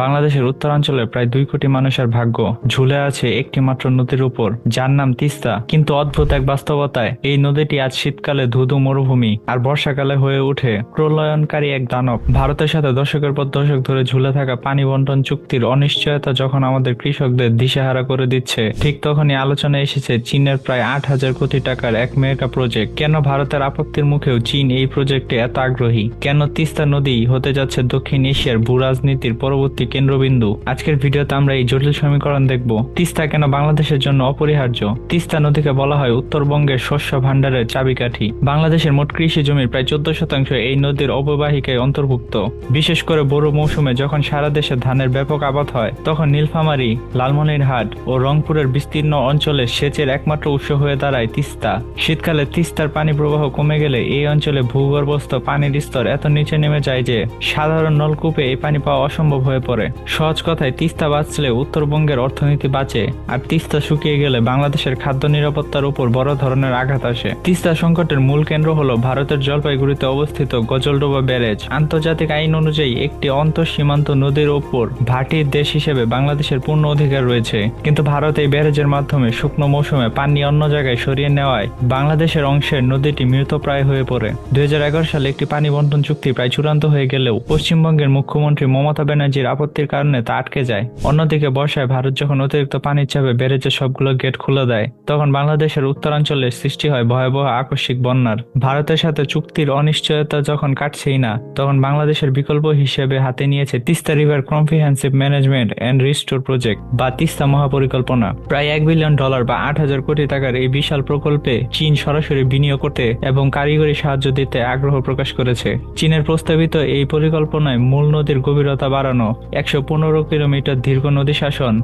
বাংলাদেশের উত্তরাঞ্চলে প্রায় দুই কোটি মানুষের ভাগ্য ঝুলে আছে একটি মাত্র নদীর উপর, যার নাম তিস্তা। কিন্তু অদ্ভুত এক বাস্তবতায় এই নদীটি আজ শীতকালে ধুধু মরুভূমি আর বর্ষাকালে হয়ে উঠে প্রলয়নকারী এক দানব। ভারতের সাথে দশকের পর দশক ধরে ঝুলে থাকা পানি বন্টন চুক্তির অনিশ্চয়তা যখন আমাদের কৃষকদের দিশেহারা করে দিচ্ছে, ঠিক তখনই আলোচনায় এসেছে চীনের প্রায় আট হাজার কোটি টাকার এক মেগা প্রজেক্ট। কেন ভারতের আপত্তির মুখেও চীন এই প্রজেক্টে এত আগ্রহী? কেন তিস্তা নদী হতে যাচ্ছে দক্ষিণ এশিয়ার ভূ রাজনীতির পরবর্তী কেন্দ্রবিন্দু। আজকের ভিডিওতে আমরা এই জটিল সমীকরণ দেখব। তিস্তা কেন বাংলাদেশের জন্য অপরিহার্য? তিস্তা নদীকে বলা হয় উত্তরবঙ্গের শস্য ভাণ্ডারের চাবিকাঠি। বাংলাদেশের মোট কৃষি জমির প্রায় চোদ্দ শতাংশ এই নদীর অববাহিকায় অন্তর্ভুক্ত। বিশেষ করে বড় মৌসুমে যখন সারা দেশে ধানের ব্যাপক আবাদ হয়, তখন নীলফামারী, লালমনিরহাট ও রংপুরের বিস্তীর্ণ অঞ্চলে সেচের একমাত্র উৎস হয়ে দাঁড়ায় তিস্তা। শীতকালে তিস্তার পানি প্রবাহ কমে গেলে এই অঞ্চলে ভূগর্ভস্থ পানির স্তর এত নিচে নেমে যায় যে, সাধারণ নলকূপে এই পানি পাওয়া অসম্ভব হয়ে পড়ে। সহজ কথায়, তিস্তা বাঁচলে উত্তরবঙ্গের অর্থনীতি বাঁচে আর তিস্তা শুকিয়ে গেলে বাংলাদেশের খাদ্য নিরাপত্তার উপর বড় ধরনের আঘাত আসে। তিস্তা সংকটের মূল কেন্দ্র হলো ভারতের জলপাইগুড়িতে অবস্থিত গজলডোবা ব্যারেজ। আন্তর্জাতিক আইন অনুযায়ী একটি অন্তঃসীমান্ত নদীর ওপর ভাটির দেশ হিসেবে বাংলাদেশের পূর্ণ অধিকার রয়েছে। কিন্তু ভারত এই ব্যারেজের মাধ্যমে শুকনো মৌসুমে পানি অন্য জায়গায় সরিয়ে নেওয়ায় বাংলাদেশের অংশের নদীটি মৃতপ্রায় হয়ে পড়ে। দুই হাজার এগারো সালে একটি পানি বন্টন চুক্তি প্রায় চূড়ান্ত হয়ে গেলেও পশ্চিমবঙ্গের মুখ্যমন্ত্রী মমতা ব্যানার্জির আপত্তির কারণে তা আটকে যায়। অন্যদিকে বর্ষায় ভারত যখন অতিরিক্ত পানির চাপে ব্যারেজের সবগুলো গেট খুলে দেয়, তখন বাংলাদেশের উত্তরাঞ্চলে সৃষ্টি হয় ভয়াবহ আকস্মিক বন্যার। ভারতের সাথে চুক্তির অনিশ্চয়তা যখন কাটছেই না, তখন বাংলাদেশের বিকল্প হিসেবে হাতে নিয়েছে Teesta river comprehensive management and restore project বা তিস্তা মহাপরিকল্পনা। প্রায় এক বিলিয়ন ডলার বা আট হাজার কোটি টাকার এই বিশাল প্রকল্পে চীন সরাসরি বিনিয়োগ করতে এবং কারিগরি সাহায্য দিতে আগ্রহ প্রকাশ করেছে। চীনের প্রস্তাবিত এই পরিকল্পনায় মূল নদীর গভীরতা বাড়ানো একশো পনেরো কিলোমিটার দীর্ঘ নদী শাসন।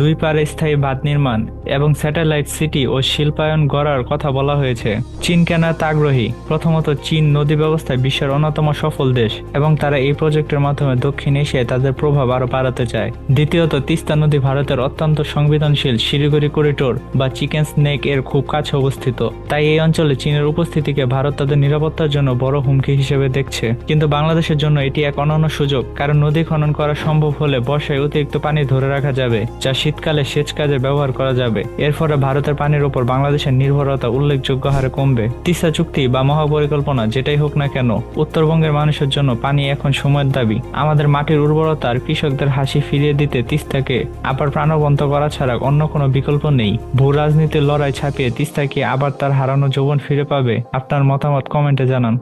দুই পারে স্থায়ী বাঁধ নির্মাণ এবং স্যাটেলাইট সিটি ও শিল্পায়ন গড়ার কথা বলা হয়েছে। চীন কেন এত আগ্রহী প্রথমত চীন নদী ব্যবস্থায় বিশ্বের অন্যতম সফল দেশ এবং তারা এই প্রজেক্টের মাধ্যমে দক্ষিণ এশিয়ায় তাদের প্রভাব আরও বাড়াতে চায়। দ্বিতীয়ত, তিস্তা নদী ভারতের অত্যন্ত সংবেদনশীল শিলিগুড়ি করিডোর বা চিকেন স্নেক এর খুব কাছে অবস্থিত। তাই এই অঞ্চলে চীনের উপস্থিতিকে ভারত তাদের নিরাপত্তার জন্য বড় হুমকি হিসেবে দেখছে। কিন্তু বাংলাদেশের জন্য এটি এক অনন্য সুযোগ, কারণ নদী খনন করা সম্ভব হলে বর্ষায় অতিরিক্ত পানি ধরে রাখা যাবে, যা শীতকালে সেচ কাজে ব্যবহার করা যাবে। এর ফলে ভারতের পানির উপর বাংলাদেশের নির্ভরতা উল্লেখযোগ্য হারে কমবে। তিস্তা চুক্তি বা মহাপরিকল্পনা যেটাই হোক না কেন, উত্তরবঙ্গের মানুষের জন্য পানি এখন সময়ের দাবি। আমাদের মাটির উর্বরতা আর কৃষকদের হাসি ফিরিয়ে দিতে তিস্তাকে আবার প্রাণবন্ত করা ছাড়া অন্য কোনো বিকল্প নেই। ভূ রাজনীতির লড়াই ছাপিয়ে তিস্তাকে আবার তার হারানো যৌবন ফিরে পাবে? আপনার মতামত কমেন্টে জানান।